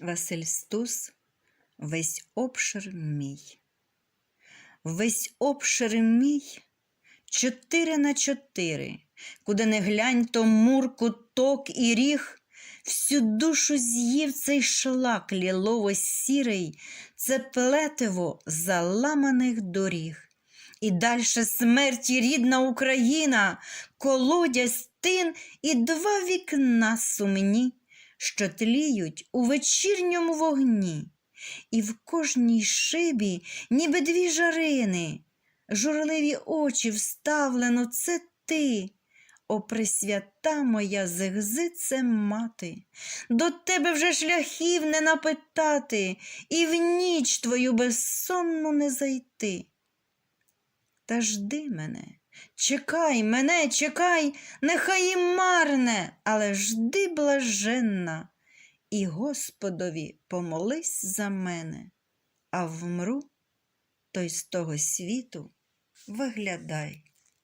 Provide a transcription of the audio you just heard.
Василь Стус, весь обшир мій. Весь обшир мій чотири на чотири, куди не глянь, то мур, куток і ріг, всю душу з'їв цей шлак лілово-сірий, це плетиво заламаних доріг. І дальше смерті рідна Україна, колодязь, тин і два вікна сумні, що тліють у вечірньому вогні, і в кожній шибі, ніби дві жарини, журливі очі вставлено, це ти. О, пресвята моя зигзице мати, до тебе вже шляхів не напитати, і в ніч твою безсонну не зайти. Та жди мене, чекай мене, чекай, нехай і марне, але жди блаженна, і Господові помолись за мене, а вмру, то й з того світу виглядай.